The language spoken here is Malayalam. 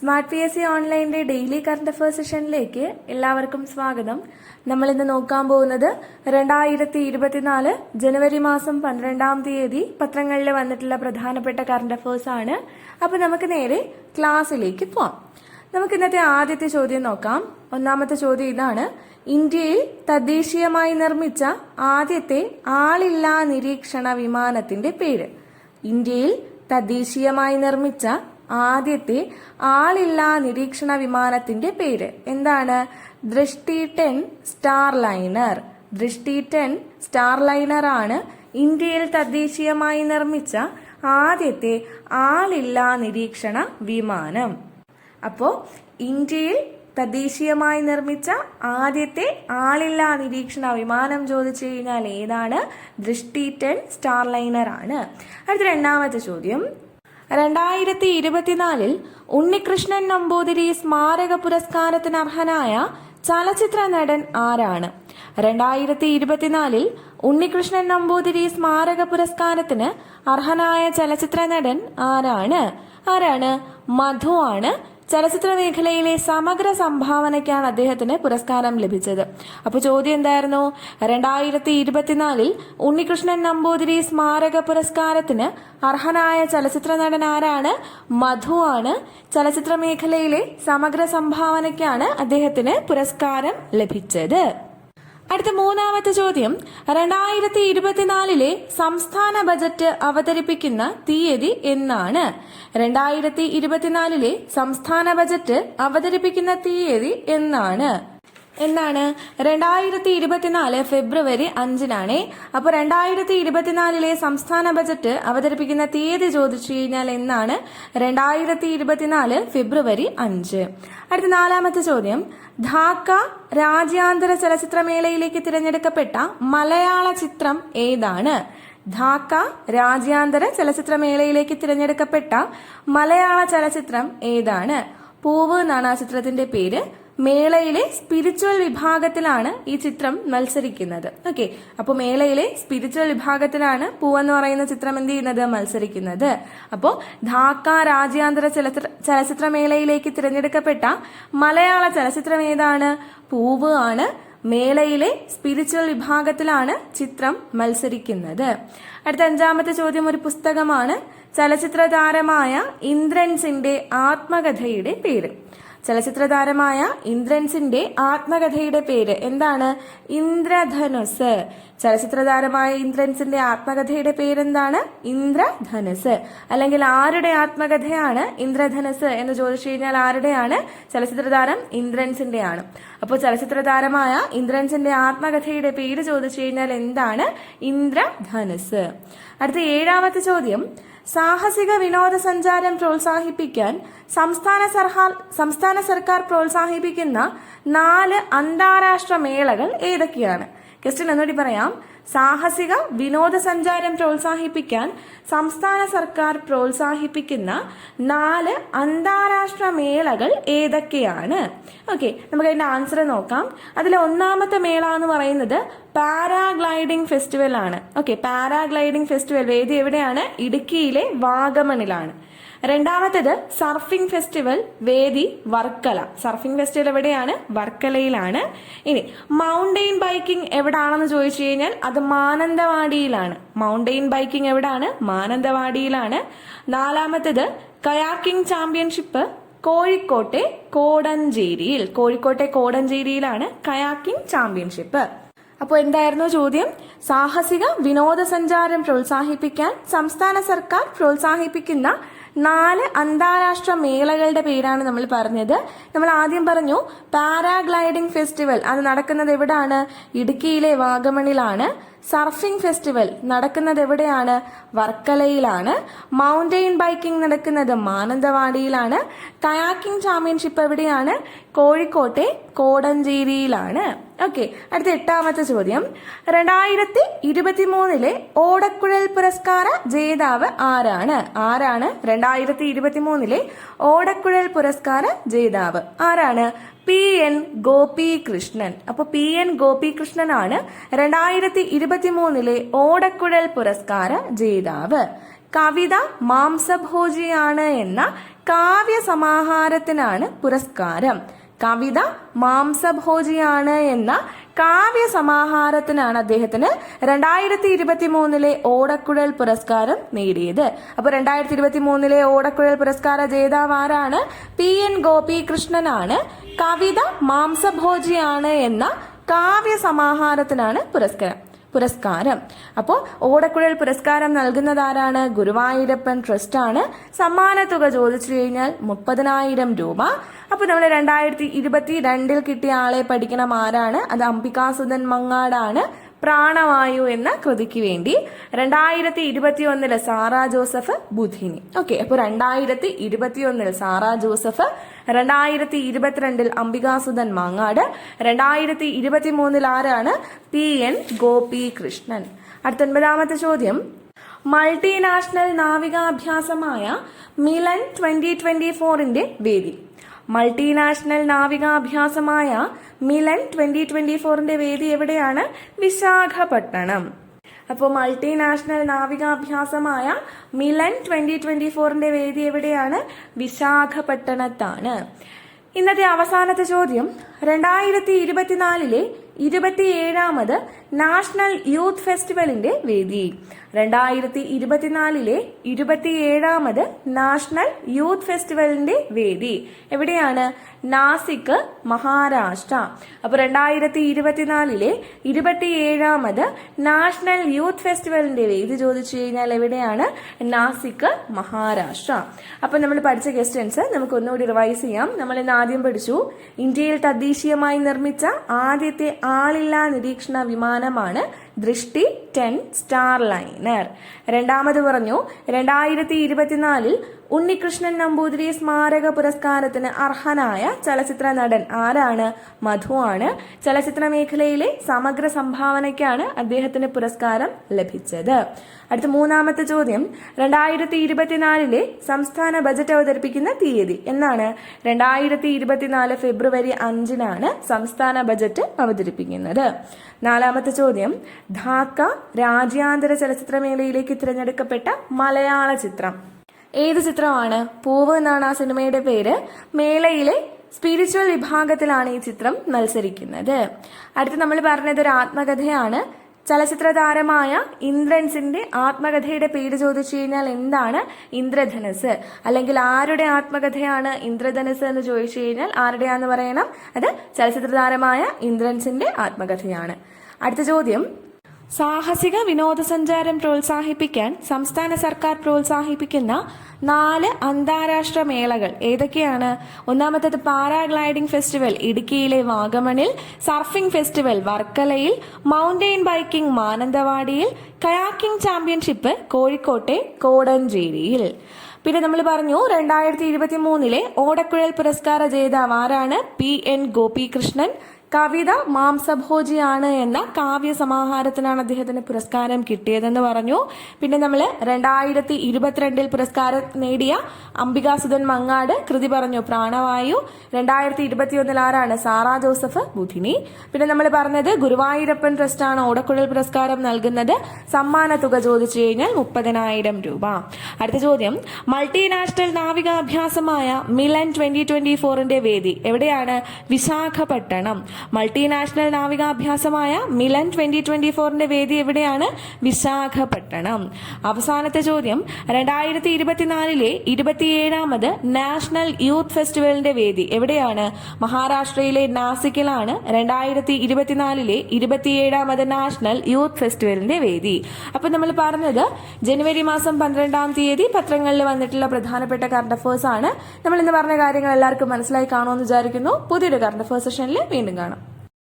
സ്മാർട്ട് പി എസ് സി ഓൺലൈനിന്റെ ഡെയിലി കറണ്ട് അഫയേഴ്സ് സെഷനിലേക്ക് എല്ലാവർക്കും സ്വാഗതം. നമ്മൾ ഇന്ന് നോക്കാൻ പോകുന്നത് രണ്ടായിരത്തി ഇരുപത്തിനാല് ജനുവരി മാസം പന്ത്രണ്ടാം തീയതി പത്രങ്ങളിൽ വന്നിട്ടുള്ള പ്രധാനപ്പെട്ട കറണ്ട് അഫയേഴ്സ് ആണ്. അപ്പൊ നമുക്ക് നേരെ ക്ലാസ്സിലേക്ക് പോവാം. നമുക്ക് ഇന്നത്തെ ആദ്യത്തെ ചോദ്യം നോക്കാം. ഒന്നാമത്തെ ചോദ്യം ഇതാണ്. ഇന്ത്യയിൽ തദ്ദേശീയമായി നിർമ്മിച്ച ആദ്യത്തെ ആളില്ലാ നിരീക്ഷണ വിമാനത്തിന്റെ പേര്. ഇന്ത്യയിൽ തദ്ദേശീയമായി നിർമ്മിച്ച ആദ്യത്തെ ആളില്ലാ നിരീക്ഷണ വിമാനത്തിന്റെ പേര്. എന്താണ്? Drishti ten star liner Drishti ten star liner ആണ് ഇന്ത്യയിൽ തദ്ദേശീയമായി നിർമ്മിച്ച ആദ്യത്തെ ആളില്ലാ നിരീക്ഷണ വിമാനം. അപ്പോ ഇന്ത്യയിൽ തദ്ദേശീയമായി നിർമ്മിച്ച ആദ്യത്തെ ആളില്ലാ നിരീക്ഷണ വിമാനം ചോദിച്ചു കഴിഞ്ഞാൽ ഏതാണ്? ദൃഷ്ടി ടെൻ സ്റ്റാർ ലൈനർ ആണ്. അടുത്ത രണ്ടാമത്തെ ചോദ്യം. രണ്ടായിരത്തി ഇരുപത്തിനാലിൽ ഉണ്ണികൃഷ്ണൻ നമ്പൂതിരി സ്മാരക പുരസ്കാരത്തിന് അർഹനായ ചലച്ചിത്ര നടൻ ആരാണ്? രണ്ടായിരത്തി ഇരുപത്തിനാലിൽ ഉണ്ണികൃഷ്ണൻ നമ്പൂതിരി സ്മാരക പുരസ്കാരത്തിന് അർഹനായ ചലച്ചിത്ര നടൻ ആരാണ്? ആരാണ്? മധു ആണ്. ചലച്ചിത്ര മേഖലയിലെ സമഗ്ര സംഭാവനയ്ക്കാണ് അദ്ദേഹത്തിന് പുരസ്കാരം ലഭിച്ചത്. അപ്പൊ ചോദ്യം എന്തായിരുന്നു? രണ്ടായിരത്തി ഇരുപത്തിനാലിൽ ഉണ്ണികൃഷ്ണൻ നമ്പൂതിരി സ്മാരക പുരസ്കാരത്തിന് അർഹനായ ചലച്ചിത്ര നടൻ ആരാണ്? മധു ആണ്. ചലച്ചിത്ര മേഖലയിലെ സമഗ്ര സംഭാവനയ്ക്കാണ് അദ്ദേഹത്തിന് പുരസ്കാരം ലഭിച്ചത്. അടുത്ത മൂന്നാമത്തെ ചോദ്യം. രണ്ടായിരത്തി ഇരുപത്തിനാലിലെ സംസ്ഥാന ബജറ്റ് അവതരിപ്പിക്കുന്ന തീയതി എന്നാണ്. രണ്ടായിരത്തി ഇരുപത്തിനാലിലെ സംസ്ഥാന ബജറ്റ് അവതരിപ്പിക്കുന്ന തീയതി എന്നാണ്. എന്നാണ് രണ്ടായിരത്തി ഇരുപത്തിനാല് ഫെബ്രുവരി അഞ്ചിനാണ്. അപ്പോൾ രണ്ടായിരത്തി ഇരുപത്തിനാലിലെ സംസ്ഥാന ബജറ്റ് അവതരിപ്പിക്കുന്ന തീയതി ചോദിച്ചു കഴിഞ്ഞാൽ എന്നാണ്? രണ്ടായിരത്തി ഇരുപത്തിനാല് ഫെബ്രുവരി അഞ്ച്. അടുത്ത നാലാമത്തെ ചോദ്യം. ധാക്ക രാജ്യാന്തര ചലച്ചിത്രമേളയിലേക്ക് തിരഞ്ഞെടുക്കപ്പെട്ട മലയാള ചിത്രം ഏതാണ്? ധാക്ക രാജ്യാന്തര ചലച്ചിത്രമേളയിലേക്ക് തിരഞ്ഞെടുക്കപ്പെട്ട മലയാള ചലച്ചിത്രം ഏതാണ്? പൂവ് എന്നാണ് ആ ചിത്രത്തിന്റെ പേര്. മേളയിലെ സ്പിരിച്വൽ വിഭാഗത്തിലാണ് ഈ ചിത്രം മത്സരിക്കുന്നത്. ഓക്കെ അപ്പോൾ മേളയിലെ സ്പിരിച്വൽ വിഭാഗത്തിലാണ് പൂവെന്ന് പറയുന്ന ചിത്രം എന്ത് ചെയ്യുന്നത്? മത്സരിക്കുന്നത്. അപ്പോൾ ധാക്ക രാജ്യാന്തര ചലച്ചിത്ര മേളയിലേക്ക് തിരഞ്ഞെടുക്കപ്പെട്ട മലയാള ചലച്ചിത്രം ഏതാണ്? പൂവ് ആണ്. മേളയിലെ സ്പിരിച്വൽ വിഭാഗത്തിലാണ് ചിത്രം മത്സരിക്കുന്നത്. അടുത്ത അഞ്ചാമത്തെ ചോദ്യം ഒരു പുസ്തകമാണ്. ചലച്ചിത്ര താരമായ ഇന്ദ്രൻസിന്റെ ആത്മകഥയുടെ പേര്. ചലച്ചിത്ര താരമായ ഇന്ദ്രൻസിന്റെ ആത്മകഥയുടെ പേര് എന്താണ്? ഇന്ദ്രധനുസ്. ചലച്ചിത്ര താരമായ ഇന്ദ്രൻസിന്റെ ആത്മകഥയുടെ പേരെന്താണ്? ഇന്ദ്രധനുസ്. അല്ലെങ്കിൽ ആരുടെ ആത്മകഥയാണ് ഇന്ദ്രധനുസ് എന്ന് ചോദിച്ചു കഴിഞ്ഞാൽ ആരുടെയാണ്? ചലച്ചിത്ര താരം ഇന്ദ്രൻസിന്റെ ആണ് അപ്പോൾ ചലച്ചിത്ര താരമായ ഇന്ദ്രൻസിന്റെ ആത്മകഥയുടെ പേര് ചോദിച്ചു കഴിഞ്ഞാൽ എന്താണ്? ഇന്ദ്രധനുസ്. അടുത്ത ഏഴാമത്തെ ചോദ്യം. സാഹസിക വിനോദസഞ്ചാരം പ്രോത്സാഹിപ്പിക്കാൻ സംസ്ഥാന സർക്കാർ സംസ്ഥാന സർക്കാർ പ്രോത്സാഹിപ്പിക്കുന്ന നാല് അന്താരാഷ്ട്ര മേളകൾ ഏതൊക്കെയാണ്? ക്വസ്റ്റ്യൻ ഒന്നുകൂടി പറയാം. സാഹസിക വിനോദസഞ്ചാരം പ്രോത്സാഹിപ്പിക്കാൻ സംസ്ഥാന സർക്കാർ പ്രോത്സാഹിപ്പിക്കുന്ന നാല് അന്താരാഷ്ട്ര മേളകൾ ഏതൊക്കെയാണ്? ഓക്കെ നമുക്ക് അതിന്റെ ആൻസർ നോക്കാം. അതിലെ ഒന്നാമത്തെ മേള എന്ന് പറയുന്നത് പാരാഗ്ലൈഡിംഗ് ഫെസ്റ്റിവൽ ആണ്. ഓക്കെ പാരാഗ്ലൈഡിംഗ് ഫെസ്റ്റിവൽ വേദി എവിടെയാണ്? ഇടുക്കിയിലെ വാഗമണിലാണ്. രണ്ടാമത്തേത് സർഫിംഗ് ഫെസ്റ്റിവൽ വേദി വർക്കല. സർഫിംഗ് ഫെസ്റ്റിവൽ എവിടെയാണ്? വർക്കലയിലാണ്. ഇനി മൗണ്ടെയിൻ ബൈക്കിംഗ് എവിടാണെന്ന് ചോദിച്ചു കഴിഞ്ഞാൽ അത് മാനന്തവാടിയിലാണ്. മൗണ്ടെയിൻ ബൈക്കിംഗ് എവിടാണ്? മാനന്തവാടിയിലാണ്. നാലാമത്തേത് കയാക്കിംഗ് ചാമ്പ്യൻഷിപ്പ് കോഴിക്കോട്ടെ കോടഞ്ചേരിയിൽ. കോഴിക്കോട്ടെ കോടഞ്ചേരിയിലാണ് കയാക്കിംഗ് ചാമ്പ്യൻഷിപ്പ്. അപ്പോൾ എന്തായിരുന്നു ചോദ്യം? സാഹസിക വിനോദസഞ്ചാരം പ്രോത്സാഹിപ്പിക്കാൻ സംസ്ഥാന സർക്കാർ പ്രോത്സാഹിപ്പിക്കുന്ന നാല് അന്താരാഷ്ട്ര മേളകളുടെ പേരാണ് നമ്മൾ പറഞ്ഞത്. നമ്മൾ ആദ്യം പറഞ്ഞു പാരാഗ്ലൈഡിംഗ് ഫെസ്റ്റിവൽ. അത് നടക്കുന്നത് എവിടാണ്? ഇടുക്കിയിലെ വാഗമണിലാണ്. സർഫിംഗ് ഫെസ്റ്റിവൽ നടക്കുന്നത് എവിടെയാണ് വർക്കലയിലാണ്. മൗണ്ടെയിൻ ബൈക്കിംഗ് നടക്കുന്നത് മാനന്തവാടിയിലാണ്. കയാക്കിംഗ് ചാമ്പ്യൻഷിപ്പ് എവിടെയാണ്? കോഴിക്കോട്ടെ കോടഞ്ചേരിയിലാണ്. ഓക്കെ അടുത്ത എട്ടാമത്തെ ചോദ്യം. രണ്ടായിരത്തി ഇരുപത്തി മൂന്നിലെ ഓടക്കുഴൽ പുരസ്കാര ജേതാവ് ആരാണ്? ആരാണ്? രണ്ടായിരത്തി ഇരുപത്തി മൂന്നിലെ ഓടക്കുഴൽ പുരസ്കാര ജേതാവ് ആരാണ്? P N Gopikrishnan. അപ്പൊ പി എൻ ഗോപികൃഷ്ണനാണ് രണ്ടായിരത്തി ഇരുപത്തി മൂന്നിലെ ഓടക്കുഴൽ പുരസ്കാര ജേതാവ്. കവിത മാംസഭോജിയാണ് എന്ന കാവ്യ സമാഹാരത്തിനാണ് പുരസ്കാരം. കവിത മാംസഭോജിയാണ് എന്ന കാവ്യ സമാഹാരത്തിനാണ് അദ്ദേഹത്തിന് രണ്ടായിരത്തി ഇരുപത്തി മൂന്നിലെ ഓടക്കുഴൽ പുരസ്കാരം നേടിയത്. അപ്പൊ രണ്ടായിരത്തി ഇരുപത്തി മൂന്നിലെ ഓടക്കുഴൽ പുരസ്കാര ജേതാവ് ആരാണ്? P N ഗോപികൃഷ്ണനാണ്. കവിത മാംസഭോജിയാണ് എന്ന കാവ്യ സമാഹാരത്തിനാണ് പുരസ്കാരം പുരസ്കാരം. അപ്പോൾ ഓടക്കുഴൽ പുരസ്കാരം നൽകുന്നതാരാണ്? ഗുരുവായൂരപ്പൻ ട്രസ്റ്റ് ആണ് സമ്മാനത്തുക ചോദിച്ചു കഴിഞ്ഞാൽ മുപ്പതിനായിരം രൂപ. അപ്പൊ നമ്മൾ രണ്ടായിരത്തി ഇരുപത്തി രണ്ടിൽ കിട്ടിയ ആളെ പഠിക്കണം ആരാണ്? അത് അംബികാസുധൻ മങ്ങാടാണ്. പ്രാണവായു എന്ന കൃതിക്ക് വേണ്ടി രണ്ടായിരത്തി ഇരുപത്തി ഒന്നിൽ സാറാ ജോസഫ് ബുധിനി. ഓക്കെ അപ്പൊ രണ്ടായിരത്തി ഇരുപത്തി ഒന്നിൽ സാറാ ജോസഫ് രണ്ടായിരത്തി ഇരുപത്തിരണ്ടിൽ അംബികാസുധൻ മാങ്ങാട് രണ്ടായിരത്തി ഇരുപത്തി മൂന്നിൽ ആരാണ്? പി എൻ ഗോപി കൃഷ്ണൻ അടുത്തൊൻപതാമത്തെ ചോദ്യം. മൾട്ടിനാഷണൽ നാവികാഭ്യാസമായ മിലൻ ട്വന്റി ട്വന്റി ഫോറിന്റെ വേദി. മൾട്ടിനാഷണൽ നാവികാഭ്യാസമായ മിലൻ ട്വന്റി ട്വന്റി ഫോറിന്റെ വേദി എവിടെയാണ്? വിശാഖപട്ടണം. അപ്പോൾ മൾട്ടിനാഷണൽ നാവികാഭ്യാസമായ മിലൻ ട്വന്റി ട്വന്റി ഫോറിന്റെ വേദി എവിടെയാണ്? വിശാഖപട്ടണത്താണ്. ഇന്നത്തെ അവസാനത്തെ ചോദ്യം. രണ്ടായിരത്തി ഇരുപത്തിനാലിലെ ഇരുപത്തിയേഴാമത് നാഷണൽ യൂത്ത് ഫെസ്റ്റിവലിന്റെ വേദി. രണ്ടായിരത്തി ഇരുപത്തിനാലിലെ ഇരുപത്തിയേഴാമത് നാഷണൽ യൂത്ത് ഫെസ്റ്റിവലിന്റെ വേദി. എവിടെയാണ്? നാസിക് മഹാരാഷ്ട്ര. അപ്പൊ രണ്ടായിരത്തി ഇരുപത്തിനാലിലെ ഇരുപത്തിയേഴാമത് നാഷണൽ യൂത്ത് ഫെസ്റ്റിവലിന്റെ വേദി ചോദിച്ചു കഴിഞ്ഞാൽ എവിടെയാണ്? നാസിക് മഹാരാഷ്ട്ര. അപ്പൊ നമ്മൾ പഠിച്ച ക്വസ്റ്റ്യൻസ് നമുക്ക് ഒന്നുകൂടി റിവൈസ് ചെയ്യാം. നമ്മൾ ഇന്ന് ആദ്യം പഠിച്ചു. ഇന്ത്യയിൽ തദ്ദേശീയമായി നിർമ്മിച്ച ആദ്യത്തെ ആളില്ലാ നിരീക്ഷണ വിമാനമാണ് ദൃഷ്ടി ടെൻ സ്റ്റാർ ലൈനർ. രണ്ടാമത് പറഞ്ഞു രണ്ടായിരത്തി ഇരുപത്തിനാലിൽ ഉണ്ണികൃഷ്ണൻ നമ്പൂതിരി സ്മാരക പുരസ്കാരത്തിന് അർഹനായ ചലച്ചിത്ര നടൻ ആരാണ്? മധു ആണ്. ചലച്ചിത്ര മേഖലയിലെ സമഗ്ര സംഭാവനയ്ക്കാണ് അദ്ദേഹത്തിന് പുരസ്കാരം ലഭിച്ചത്. അടുത്ത മൂന്നാമത്തെ ചോദ്യം. രണ്ടായിരത്തി ഇരുപത്തിനാലിലെ സംസ്ഥാന ബജറ്റ് അവതരിപ്പിക്കുന്ന തീയതി എന്നാണ്. രണ്ടായിരത്തി ഇരുപത്തിനാല് ഫെബ്രുവരി അഞ്ചിനാണ് സംസ്ഥാന ബജറ്റ് അവതരിപ്പിക്കുന്നത്. നാലാമത്തെ ചോദ്യം. ധാക്ക രാജ്യാന്തര ചലച്ചിത്രമേളയിലേക്ക് തിരഞ്ഞെടുക്കപ്പെട്ട മലയാള ചിത്രം. ഏത് ചിത്രമാണ്? പൂവ് എന്നാണ് ആ സിനിമയുടെ പേര്. മേളയിലെ സ്പിരിച്വൽ വിഭാഗത്തിലാണ് ഈ ചിത്രം മത്സരിക്കുന്നത്. അടുത്ത് നമ്മൾ പറഞ്ഞത് ഒരു ആത്മകഥയാണ്. ചലച്ചിത്ര താരമായ ഇന്ദ്രൻസിന്റെ ആത്മകഥയുടെ പേര് ചോദിച്ചു കഴിഞ്ഞാൽ എന്താണ്? ഇന്ദ്രധനസ്. അല്ലെങ്കിൽ ആരുടെ ആത്മകഥയാണ് ഇന്ദ്രധനസ് എന്ന് ചോദിച്ചു കഴിഞ്ഞാൽ ആരുടെയാന്ന് പറയണം? അത് ചലച്ചിത്ര താരമായ ഇന്ദ്രൻസിന്റെ ആത്മകഥയാണ്. അടുത്ത ചോദ്യം. സാഹസിക വിനോദസഞ്ചാരം പ്രോത്സാഹിപ്പിക്കാൻ സംസ്ഥാന സർക്കാർ പ്രോത്സാഹിപ്പിക്കുന്ന നാല് അന്താരാഷ്ട്ര മേളകൾ. ഏതൊക്കെയാണ്? ഒന്നാമത്തേത് പാരാഗ്ലൈഡിംഗ് ഫെസ്റ്റിവൽ ഇടുക്കിയിലെ വാഗമണിൽ സർഫിംഗ് ഫെസ്റ്റിവൽ വർക്കലയിൽ മൗണ്ടെയിൻ ബൈക്കിംഗ് മാനന്തവാടിയിൽ കയാക്കിംഗ് ചാമ്പ്യൻഷിപ്പ് കോഴിക്കോട്ടെ കോടഞ്ചേരിയിൽ. പിന്നെ നമ്മൾ പറഞ്ഞു രണ്ടായിരത്തി ഇരുപത്തി മൂന്നിലെ ഓടക്കുഴൽ പുരസ്കാര ജേതാവ് ആരാണ്? പി എൻ ഗോപികൃഷ്ണൻ കവിത മാംസഭോജിയാണ് എന്ന കാവ്യ സമാഹാരത്തിനാണ് അദ്ദേഹത്തിന് പുരസ്കാരം കിട്ടിയതെന്ന് പറഞ്ഞു. പിന്നെ നമ്മൾ രണ്ടായിരത്തി ഇരുപത്തിരണ്ടിൽ പുരസ്കാരം നേടിയ അംബികാസുധൻ മങ്ങാട് കൃതി പറഞ്ഞു പ്രാണവായു. രണ്ടായിരത്തി ഇരുപത്തിയൊന്നിൽ ആരാണ്? സാറാ ജോസഫ് ബുധിനി. പിന്നെ നമ്മൾ പറഞ്ഞത് ഗുരുവായൂരപ്പൻ ട്രസ്റ്റാണ് ഓടക്കുഴൽ പുരസ്കാരം നൽകുന്നത്. സമ്മാന തുക ചോദിച്ചു കഴിഞ്ഞാൽ മുപ്പതിനായിരം രൂപ. അടുത്ത ചോദ്യം. മൾട്ടിനാഷണൽ നാവികാഭ്യാസമായ മിലൻ ട്വന്റി ട്വന്റി ഫോറിന്റെ വേദി എവിടെയാണ്? വിശാഖപട്ടണം. മൾട്ടിനാഷണൽ നാവികാഭ്യാസമായ മിലൻ ട്വന്റി ട്വന്റി ഫോറിന്റെ വേദി എവിടെയാണ്? വിശാഖപട്ടണം. അവസാനത്തെ ചോദ്യം രണ്ടായിരത്തി ഇരുപത്തിനാലിലെ ഇരുപത്തിയേഴാമത് നാഷണൽ യൂത്ത് ഫെസ്റ്റിവലിന്റെ വേദി എവിടെയാണ്? മഹാരാഷ്ട്രയിലെ നാസിക്കിലാണ് രണ്ടായിരത്തി ഇരുപത്തിനാലിലെ ഇരുപത്തിയേഴാമത് നാഷണൽ യൂത്ത് ഫെസ്റ്റിവലിന്റെ വേദി. അപ്പൊ നമ്മൾ പറഞ്ഞത് ജനുവരി മാസം പന്ത്രണ്ടാം തീയതി പത്രങ്ങളിൽ വന്നിട്ടുള്ള പ്രധാനപ്പെട്ട കറണ്ട് അഫേഴ്സ് ആണ്. നമ്മൾ ഇന്ന് പറഞ്ഞ കാര്യങ്ങൾ എല്ലാവർക്കും മനസ്സിലായി കാണുമെന്ന് വിചാരിക്കുന്നു. പുതിയൊരു കറണ്ട് അഫേഴ്സ് സെഷനിൽ വീണ്ടും കാണാം.